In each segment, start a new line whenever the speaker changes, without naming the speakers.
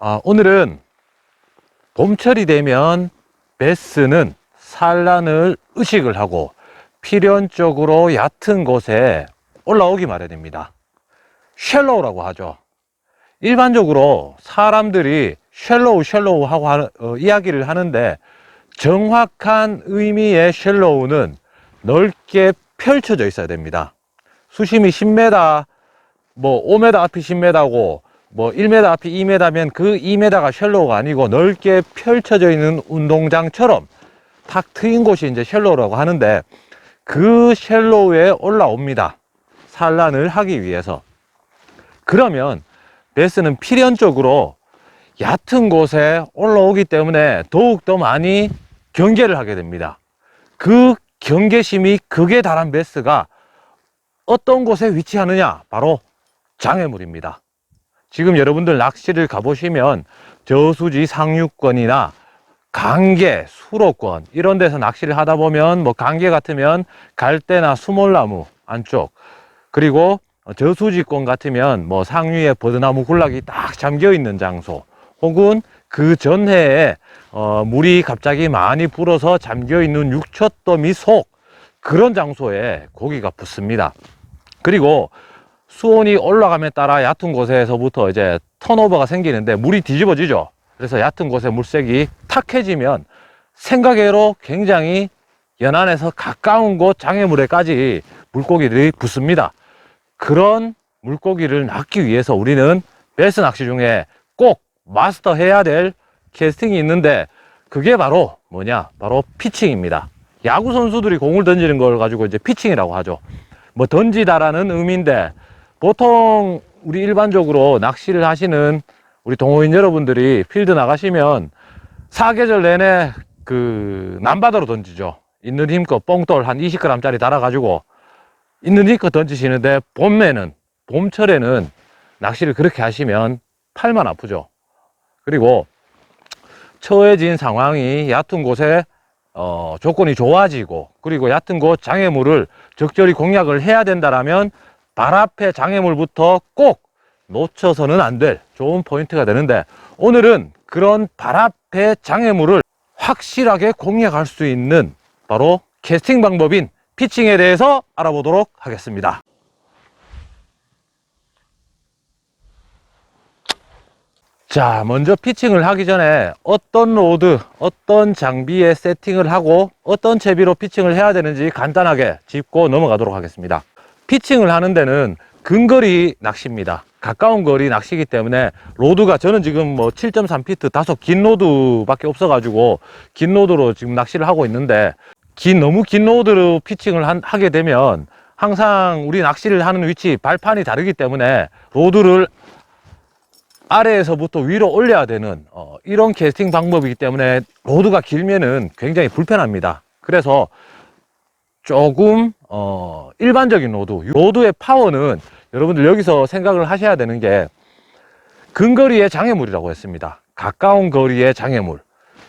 아, 오늘은 봄철이 되면 베스는 산란을 의식을 하고 필연적으로 얕은 곳에 올라오기 마련입니다. 쉘로우라고 하죠. 일반적으로 사람들이 쉘로우 쉘로우 하고 하는, 어, 이야기를 하는데 정확한 의미의 쉘로우는 넓게 펼쳐져 있어야 됩니다. 수심이 10m, 뭐 5m 앞이 10m고 뭐 1m 앞이 2m면 그 2m가 쉘로우가 아니고 넓게 펼쳐져 있는 운동장처럼 탁 트인 곳이 이제 쉘로우라고 하는데 그 쉘로우에 올라옵니다. 산란을 하기 위해서. 그러면 베스는 필연적으로 얕은 곳에 올라오기 때문에 더욱더 많이 경계를 하게 됩니다. 그 경계심이 극에 달한 베스가 어떤 곳에 위치하느냐? 바로 장애물입니다. 지금 여러분들 낚시를 가보시면 저수지 상류권이나 강계, 수로권 이런 데서 낚시를 하다 보면 뭐 강계 같으면 갈대나 수몰나무 안쪽 그리고 저수지권 같으면 뭐 상류에 버드나무 군락이 딱 잠겨 있는 장소 혹은 그 전해에 어, 물이 갑자기 많이 불어서 잠겨 있는 육초더미 속 그런 장소에 고기가 붙습니다. 그리고 수온이 올라감에 따라 얕은 곳에서부터 이제 턴오버가 생기는데 물이 뒤집어지죠. 그래서 얕은 곳에 물색이 탁해지면 생각외로 굉장히 연안에서 가까운 곳 장애물에까지 물고기들이 붙습니다. 그런 물고기를 낚기 위해서 우리는 베스 낚시 중에 꼭 마스터 해야 될 캐스팅이 있는데 그게 바로 뭐냐? 바로 피칭입니다. 야구 선수들이 공을 던지는 걸 가지고 이제 피칭이라고 하죠. 뭐 던지다라는 의미인데 보통 우리 일반적으로 낚시를 하시는 우리 동호인 여러분들이 필드 나가시면 사계절 내내 그 남바다로 던지죠. 있는 힘껏 뽕돌 한 20g짜리 달아가지고 있는 힘껏 던지시는데 봄에는 봄철에는 낚시를 그렇게 하시면 팔만 아프죠. 그리고 처해진 상황이 얕은 곳에 어, 조건이 좋아지고 그리고 얕은 곳 장애물을 적절히 공략을 해야 된다라면 발 앞에 장애물부터 꼭 놓쳐서는 안 될 좋은 포인트가 되는데 오늘은 그런 발 앞에 장애물을 확실하게 공략할 수 있는 바로 캐스팅 방법인 피칭에 대해서 알아보도록 하겠습니다. 자, 먼저 피칭을 하기 전에 어떤 로드, 어떤 장비에 세팅을 하고 어떤 채비로 피칭을 해야 되는지 간단하게 짚고 넘어가도록 하겠습니다. 피칭을 하는 데는 근거리 낚시입니다. 가까운 거리 낚시기 때문에 로드가 저는 지금 뭐 7.3피트 다소 긴 로드밖에 없어가지고 긴 로드로 지금 낚시를 하고 있는데 긴 너무 긴 로드로 피칭을 한- 하게 되면 항상 우리 낚시를 하는 위치 발판이 다르기 때문에 로드를 아래에서부터 위로 올려야 되는 어, 이런 캐스팅 방법이기 때문에 로드가 길면은 굉장히 불편합니다. 그래서 조금 어, 일반적인 로드, 로드의 파워는 여러분들 여기서 생각을 하셔야 되는 게 근거리의 장애물이라고 했습니다. 가까운 거리의 장애물.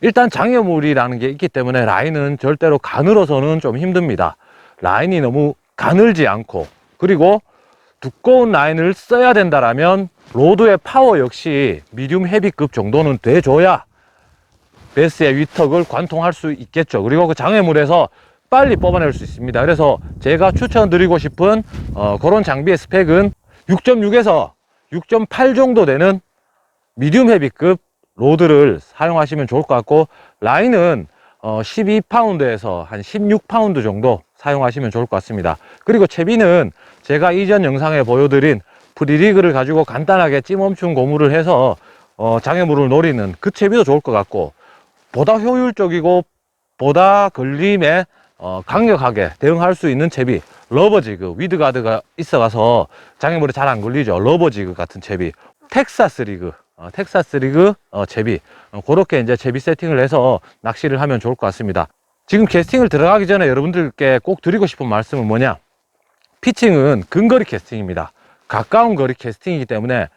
일단 장애물이라는 게 있기 때문에 라인은 절대로 가늘어서는 좀 힘듭니다. 라인이 너무 가늘지 않고 그리고 두꺼운 라인을 써야 된다라면 로드의 파워 역시 미디움 헤비급 정도는 돼줘야 베스의 위턱을 관통할 수 있겠죠. 그리고 그 장애물에서 빨리 뽑아낼 수 있습니다. 그래서 제가 추천드리고 싶은 어, 그런 장비의 스펙은 6.6에서 6.8 정도 되는 미디움 헤비급 로드를 사용하시면 좋을 것 같고 라인은 어, 12파운드에서 한 16파운드 정도 사용하시면 좋을 것 같습니다. 그리고 채비는 제가 이전 영상에 보여드린 프리리그를 가지고 간단하게 찌멈춘 고무를 해서 어, 장애물을 노리는 그 채비도 좋을 것 같고 보다 효율적이고 보다 걸림에 어, 강력하게 대응할 수 있는 채비 러버지그 위드가드가 있어가서 장애물에 잘 안 걸리죠. 러버지그 같은 채비. 텍사스 리그 어, 텍사스 리그 어, 채비. 어, 그렇게 이제 채비 세팅을 해서 낚시를 하면 좋을 것 같습니다. 지금 캐스팅을 들어가기 전에 여러분들께 꼭 드리고 싶은 말씀은 뭐냐? 피칭은 근거리 캐스팅입니다. 가까운 거리 캐스팅이기 때문에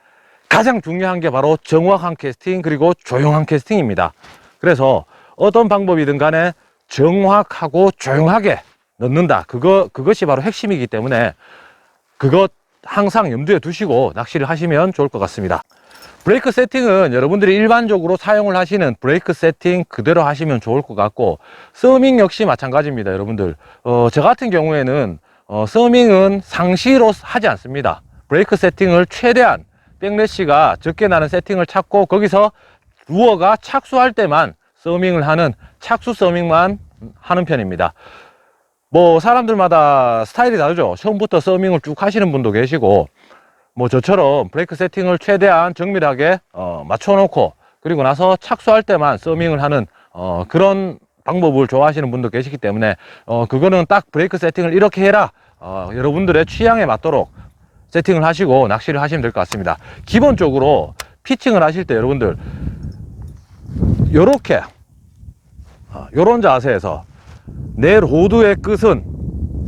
가장 중요한 게 바로 정확한 캐스팅 그리고 조용한 캐스팅입니다. 그래서 어떤 방법이든 간에 정확하고 조용하게 넣는다. 그거, 그것이 바로 핵심이기 때문에 그것 항상 염두에 두시고 낚시를 하시면 좋을 것 같습니다. 브레이크 세팅은 여러분들이 일반적으로 사용을 하시는 브레이크 세팅 그대로 하시면 좋을 것 같고 서밍 역시 마찬가지입니다 여러분들 어, 저 같은 경우에는 어, 서밍은 상시로 하지 않습니다 브레이크 세팅을 최대한 백래시가 적게 나는 세팅을 찾고 거기서 루어가 착수할 때만 서밍을 하는 착수 서밍만 하는 편입니다. 뭐 사람들마다 스타일이 다르죠. 처음부터 서밍을 쭉 하시는 분도 계시고 뭐 저처럼 브레이크 세팅을 최대한 정밀하게 어, 맞춰놓고 그리고 나서 착수할 때만 서밍을 하는 어, 그런 방법을 좋아하시는 분도 계시기 때문에 어, 그거는 딱 브레이크 세팅을 이렇게 해라. 어, 여러분들의 취향에 맞도록 세팅을 하시고 낚시를 하시면 될 것 같습니다. 기본적으로 피칭을 하실 때 여러분들 요렇게 어, 요런 자세에서 내 로드의 끝은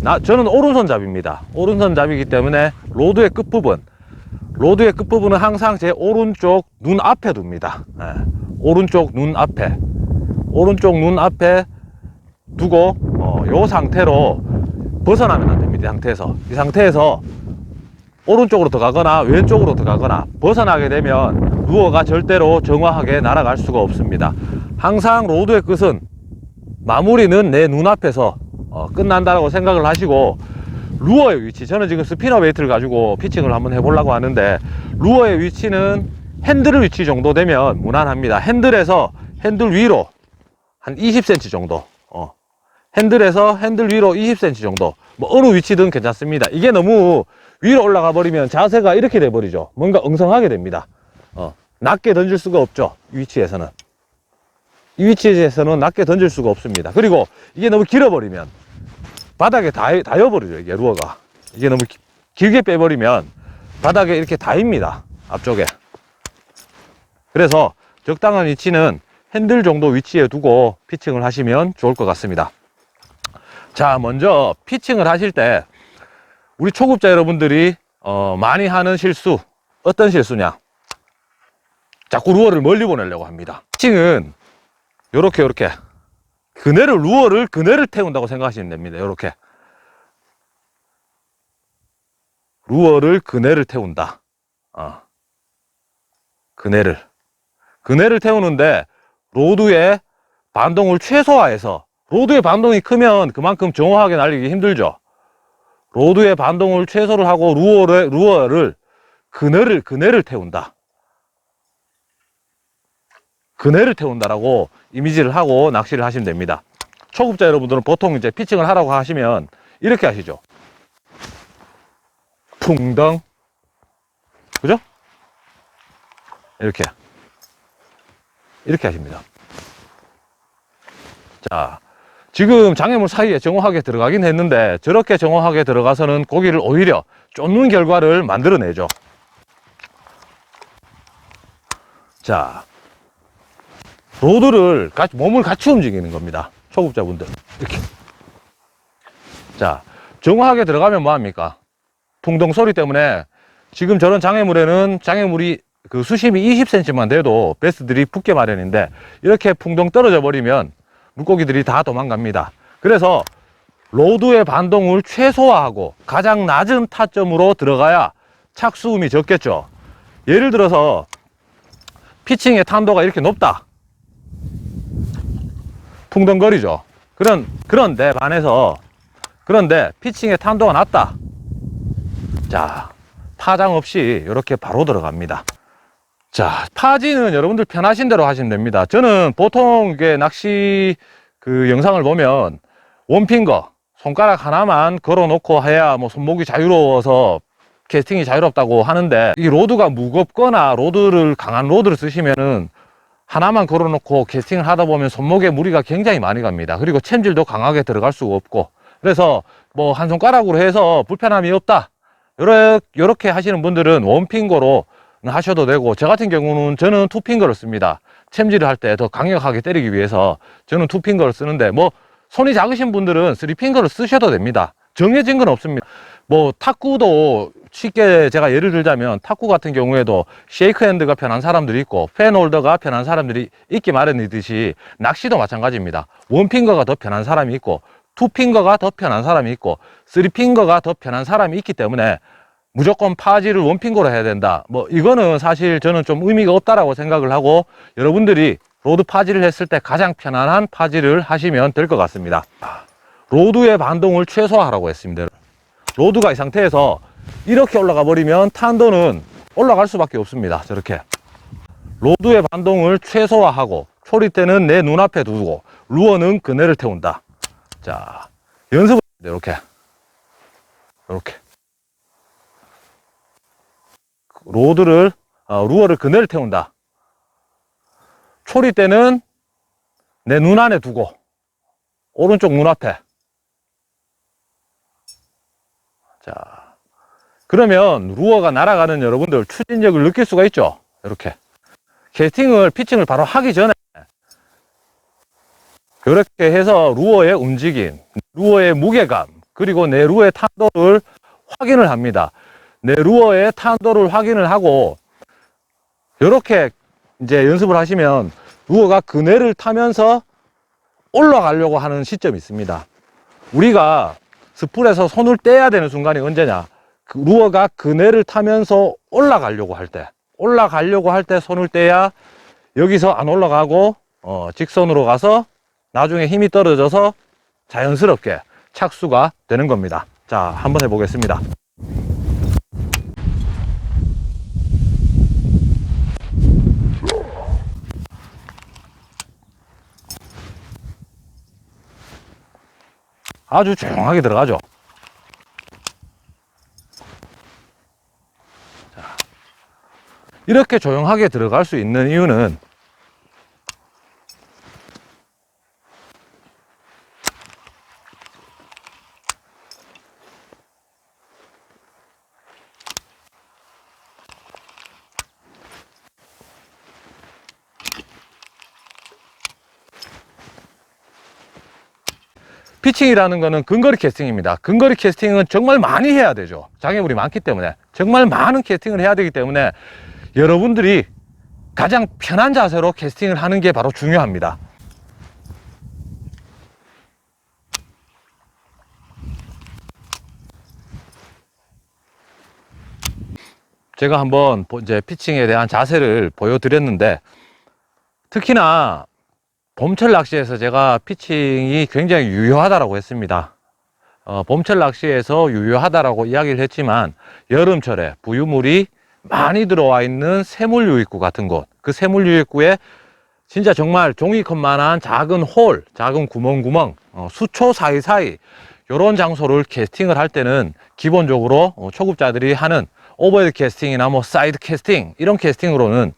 나, 저는 오른손 잡입니다. 오른손 잡이기 때문에 로드의 끝부분, 로드의 끝부분은 항상 제 오른쪽 눈 앞에 둡니다. 예, 오른쪽 눈 앞에, 오른쪽 눈 앞에 두고, 어, 요 상태로 벗어나면 안 됩니다. 이 상태에서. 이 상태에서 오른쪽으로 들어가거나 왼쪽으로 들어가거나 벗어나게 되면 루어가 절대로 정확하게 날아갈 수가 없습니다. 항상 로드의 끝은 마무리는 내 눈앞에서 어, 끝난다라고 생각을 하시고 루어의 위치 저는 지금 스피너 베이트를 가지고 피칭을 한번 해보려고 하는데 루어의 위치는 핸들 위치 정도 되면 무난합니다 핸들에서 핸들 위로 한 20cm 정도 어. 핸들에서 핸들 위로 20cm 정도 뭐 어느 위치든 괜찮습니다 이게 너무 위로 올라가 버리면 자세가 이렇게 돼 버리죠 뭔가 엉성하게 됩니다 어. 낮게 던질 수가 없죠 이 위치에서는 이 위치에서는 낮게 던질 수가 없습니다. 그리고 이게 너무 길어 버리면 바닥에 닿, 닿여 버리죠. 이게 루어가. 이게 너무 기- 길게 빼버리면 바닥에 이렇게 닿입니다. 앞쪽에. 그래서 적당한 위치는 핸들 정도 위치에 두고 피칭을 하시면 좋을 것 같습니다. 자, 먼저 피칭을 하실 때 우리 초급자 여러분들이 어, 많이 하는 실수 어떤 실수냐? 자꾸 루어를 멀리 보내려고 합니다. 피칭은 요렇게 요렇게 그네를 루어를 그네를 태운다고 생각하시면 됩니다. 요렇게 루어를 그네를 태운다. 어. 그네를 그네를 태우는데 로드의 반동을 최소화해서 로드의 반동이 크면 그만큼 정확하게 날리기 힘들죠. 로드의 반동을 최소를 하고 루어를 루어를 그네를 그네를 태운다. 그네를 태운다라고 이미지를 하고 낚시를 하시면 됩니다. 초급자 여러분들은 보통 이제 피칭을 하라고 하시면 이렇게 하시죠. 풍덩. 그죠? 이렇게. 이렇게 하십니다. 자, 지금 장애물 사이에 정확하게 들어가긴 했는데 저렇게 정확하게 들어가서는 고기를 오히려 쫓는 결과를 만들어내죠. 자, 로드를 같이, 몸을 같이 움직이는 겁니다. 초급자분들. 이렇게. 자, 정확하게 들어가면 뭐합니까? 풍덩 소리 때문에 지금 저런 장애물에는 장애물이 그 수심이 20cm만 돼도 베스들이 붙게 마련인데 이렇게 풍덩 떨어져 버리면 물고기들이 다 도망갑니다. 그래서 로드의 반동을 최소화하고 가장 낮은 타점으로 들어가야 착수음이 적겠죠. 예를 들어서 피칭의 탄도가 이렇게 높다. 풍덩거리죠. 그런, 그런데 반해서, 그런데 피칭의 탄도가 낮다. 자, 파장 없이 이렇게 바로 들어갑니다. 자, 파지는 여러분들 편하신 대로 하시면 됩니다. 저는 보통 이게 낚시 그 영상을 보면 원핑거, 손가락 하나만 걸어 놓고 해야 뭐 손목이 자유로워서 캐스팅이 자유롭다고 하는데 이 로드가 무겁거나 로드를 강한 로드를 쓰시면은 하나만 걸어놓고 캐스팅을 하다 보면 손목에 무리가 굉장히 많이 갑니다. 그리고 챔질도 강하게 들어갈 수가 없고 그래서 뭐 한 손가락으로 해서 불편함이 없다. 요렇게 하시는 분들은 원핑거로 하셔도 되고 저 같은 경우는 저는 투핑거를 씁니다. 챔질을 할 때 더 강력하게 때리기 위해서 저는 투핑거를 쓰는데 뭐 손이 작으신 분들은 쓰리핑거를 쓰셔도 됩니다. 정해진 건 없습니다. 뭐 탁구도 쉽게 제가 예를 들자면 탁구 같은 경우에도 쉐이크 핸드가 편한 사람들이 있고 팬 홀더가 편한 사람들이 있기 마련이듯이 낚시도 마찬가지입니다. 원핑거가 더 편한 사람이 있고 투핑거가 더 편한 사람이 있고 쓰리핑거가 더 편한 사람이 있기 때문에 무조건 파지를 원핑고로 해야 된다. 뭐 이거는 사실 저는 좀 의미가 없다라고 생각을 하고 여러분들이 로드 파지를 했을 때 가장 편안한 파지를 하시면 될 것 같습니다. 로드의 반동을 최소화하라고 했습니다. 로드가 이 상태에서 이렇게 올라가 버리면 탄도는 올라갈 수밖에 없습니다. 저렇게. 로드의 반동을 최소화하고 초리대는 내 눈앞에 두고 루어는 그네를 태운다. 자, 연습을 이렇게. 이렇게. 로드를 어, 루어를 그네를 태운다. 초리대는 내 눈 안에 두고 오른쪽 눈 앞에. 자 그러면 루어가 날아가는 여러분들 추진력을 느낄 수가 있죠? 이렇게. 캐스팅을 피칭을 바로 하기 전에. 이렇게 해서 루어의 움직임 루어의 무게감 그리고 내 루어의 탄도를 확인을 합니다 내 루어의 탄도를 확인을 하고 이렇게 이제 연습을 하시면 루어가 그네를 타면서 올라가려고 하는 시점이 있습니다. 우리가 스풀에서 손을 떼야 되는 순간이 언제냐? 그 루어가 그네를 타면서 올라가려고 할 때, 올라가려고 할 때 손을 떼야 여기서 안 올라가고 어, 직선으로 가서 나중에 힘이 떨어져서 자연스럽게 착수가 되는 겁니다. 자, 한번 해보겠습니다. 아주 조용하게 들어가죠. 자, 이렇게 조용하게 들어갈 수 있는 이유는 피칭이라는 거는 근거리 캐스팅입니다. 근거리 캐스팅은 정말 많이 해야 되죠. 장애물이 많기 때문에. 정말 많은 캐스팅을 해야 되기 때문에 여러분들이 가장 편한 자세로 캐스팅을 하는 게 바로 중요합니다. 제가 한번 보- 이제 피칭에 대한 자세를 보여드렸는데 특히나 봄철 낚시에서 제가 피칭이 굉장히 유효하다라고 했습니다. 어, 봄철 낚시에서 유효하다라고 이야기를 했지만 여름철에 부유물이 많이 들어와 있는 새물 유입구 같은 곳, 그 새물 유입구에 진짜 정말 종이컵만한 작은 홀, 작은 구멍구멍, 어, 수초 사이사이 이런 장소를 캐스팅을 할 때는 기본적으로 어, 초급자들이 하는 오버헤드 캐스팅이나 뭐 사이드 캐스팅 이런 캐스팅으로는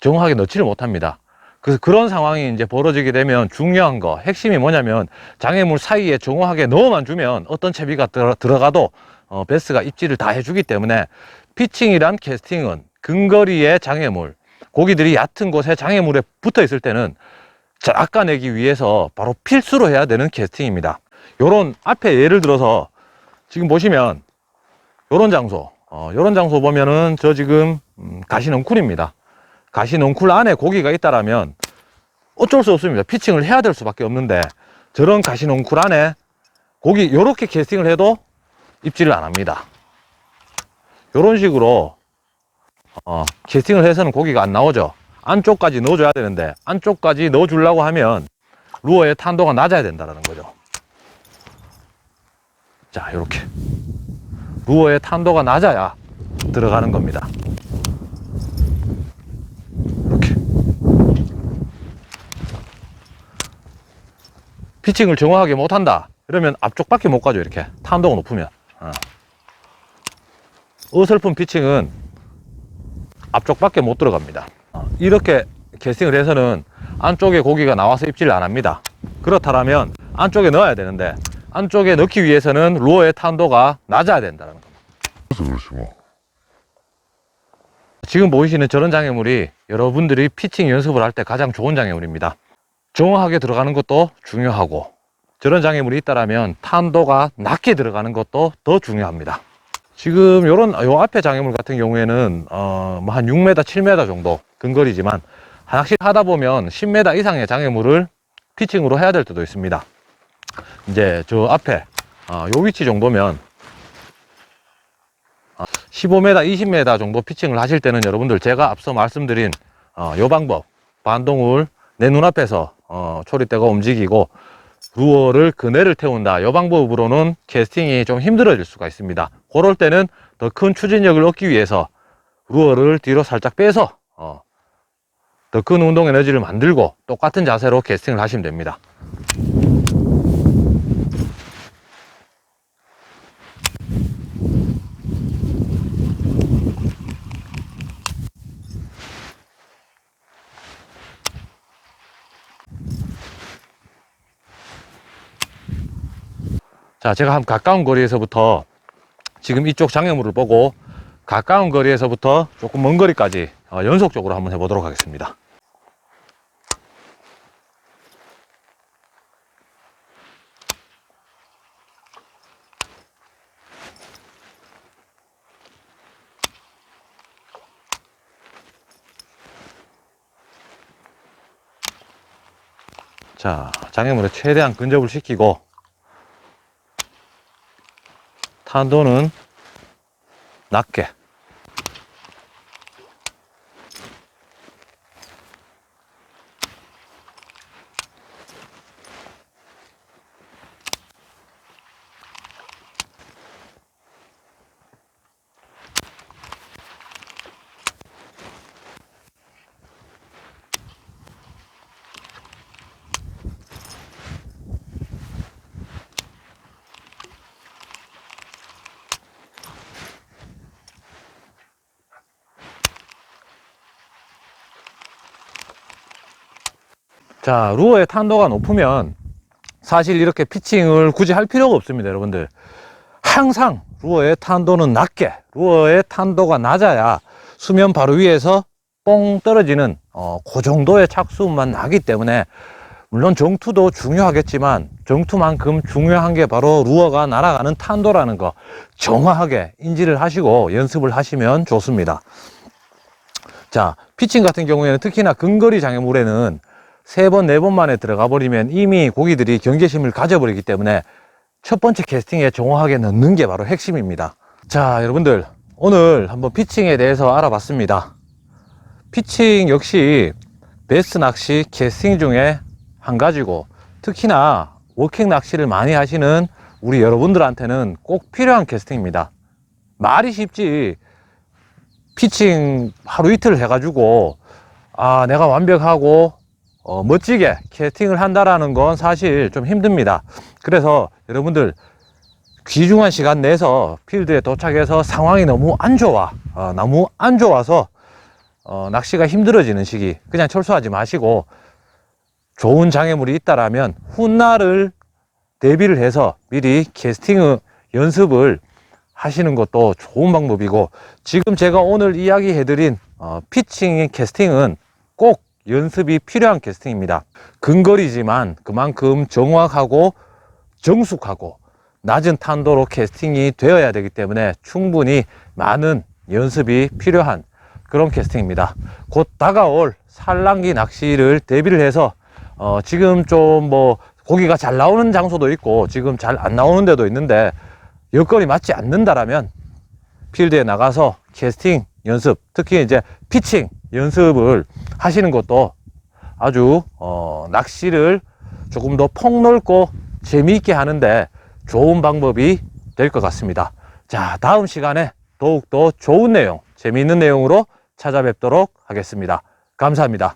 정확하게 넣지를 못합니다. 그래서 그런 상황이 이제 벌어지게 되면 중요한 거, 핵심이 뭐냐면 장애물 사이에 정확하게 넣어만 주면 어떤 채비가 들어, 들어가도 어, 베스가 입질을 다 해주기 때문에 피칭이란 캐스팅은 근거리의 장애물, 고기들이 얕은 곳에 장애물에 붙어 있을 때는 자, 낚아내기 위해서 바로 필수로 해야 되는 캐스팅입니다. 요런 앞에 예를 들어서 지금 보시면 요런 장소, 어, 요런 장소 보면은 저 지금 음, 가시넝쿨입니다. 가시넝쿨 안에 고기가 있다라면 어쩔 수 없습니다. 피칭을 해야 될 수밖에 없는데 저런 가시넝쿨 안에 고기 요렇게 캐스팅을 해도 입질을 안 합니다. 요런 식으로 어, 캐스팅을 해서는 고기가 안 나오죠. 안쪽까지 넣어줘야 되는데 안쪽까지 넣어주려고 하면 루어의 탄도가 낮아야 된다는 거죠. 자, 이렇게 루어의 탄도가 낮아야 들어가는 겁니다. 이렇게 피칭을 정확하게 못한다. 이러면 앞쪽밖에 못 가죠. 이렇게 탄도가 높으면 어. 어설픈 피칭은 앞쪽밖에 못 들어갑니다. 어, 이렇게 캐스팅을 해서는 안쪽에 고기가 나와서 입질을 안 합니다. 그렇다면 안쪽에 넣어야 되는데 안쪽에 넣기 위해서는 루어의 탄도가 낮아야 된다는 겁니다.
그래서 그렇지 뭐.
지금 보이시는 저런 장애물이 여러분들이 피칭 연습을 할 때 가장 좋은 장애물입니다. 정확하게 들어가는 것도 중요하고 저런 장애물이 있다라면 탄도가 낮게 들어가는 것도 더 중요합니다. 지금 요런 요 앞에 장애물 같은 경우에는 어뭐 한 6m, 7m 정도 근거리지만 낚시 하다 보면 10m 이상의 장애물을 피칭으로 해야 될 때도 있습니다. 이제 저 앞에 어, 요 위치 정도면 15m, 20m 정도 피칭을 하실 때는 여러분들 제가 앞서 말씀드린 어, 요 방법 반동을 내 눈앞에서 어, 초리대가 움직이고 루어를 그네를 태운다. 요 방법으로는 캐스팅이 좀 힘들어질 수가 있습니다. 그럴 때는 더 큰 추진력을 얻기 위해서 루어를 뒤로 살짝 빼서 어, 더 큰 운동 에너지를 만들고 똑같은 자세로 캐스팅을 하시면 됩니다. 자, 제가 한 가까운 거리에서부터 지금 이쪽 장애물을 보고 가까운 거리에서부터 조금 먼 거리까지 어, 연속적으로 한번 해보도록 하겠습니다. 자, 장애물에 최대한 근접을 시키고 탄도는 낮게 자, 루어의 탄도가 높으면 사실 이렇게 피칭을 굳이 할 필요가 없습니다, 여러분들. 항상 루어의 탄도는 낮게, 루어의 탄도가 낮아야 수면 바로 위에서 뽕 떨어지는 어, 그 정도의 착수음만 나기 때문에 물론 정투도 중요하겠지만 정투만큼 중요한 게 바로 루어가 날아가는 탄도라는 거 정확하게 인지를 하시고 연습을 하시면 좋습니다. 자, 피칭 같은 경우에는 특히나 근거리 장애물에는 세 번, 네 번 만에 들어가 버리면 이미 고기들이 경계심을 가져버리기 때문에 첫 번째 캐스팅에 정확하게 넣는 게 바로 핵심입니다. 자, 여러분들. 오늘 한번 피칭에 대해서 알아봤습니다. 피칭 역시 베스트 낚시 캐스팅 중에 한 가지고 특히나 워킹 낚시를 많이 하시는 우리 여러분들한테는 꼭 필요한 캐스팅입니다. 말이 쉽지 피칭 하루 이틀 해가지고 아 내가 완벽하고 어, 멋지게 캐스팅을 한다라는 건 사실 좀 힘듭니다. 그래서 여러분들 귀중한 시간 내서 필드에 도착해서 상황이 너무 안 좋아, 어, 너무 안 좋아서 어, 낚시가 힘들어지는 시기 그냥 철수하지 마시고 좋은 장애물이 있다라면 훗날을 대비를 해서 미리 캐스팅 연습을 하시는 것도 좋은 방법이고 지금 제가 오늘 이야기해드린 어, 피칭 캐스팅은 꼭 연습이 필요한 캐스팅입니다. 근거리지만 그만큼 정확하고 정숙하고 낮은 탄도로 캐스팅이 되어야 되기 때문에 충분히 많은 연습이 필요한 그런 캐스팅입니다. 곧 다가올 산란기 낚시를 대비를 해서 어, 지금 좀 뭐 고기가 잘 나오는 장소도 있고 지금 잘 안 나오는 데도 있는데 여건이 맞지 않는다라면 필드에 나가서 캐스팅 연습 특히 이제 피칭 연습을 하시는 것도 아주 어, 낚시를 조금 더 폭넓고 재미있게 하는데 좋은 방법이 될 것 같습니다. 자, 다음 시간에 더욱더 좋은 내용, 재미있는 내용으로 찾아뵙도록 하겠습니다. 감사합니다.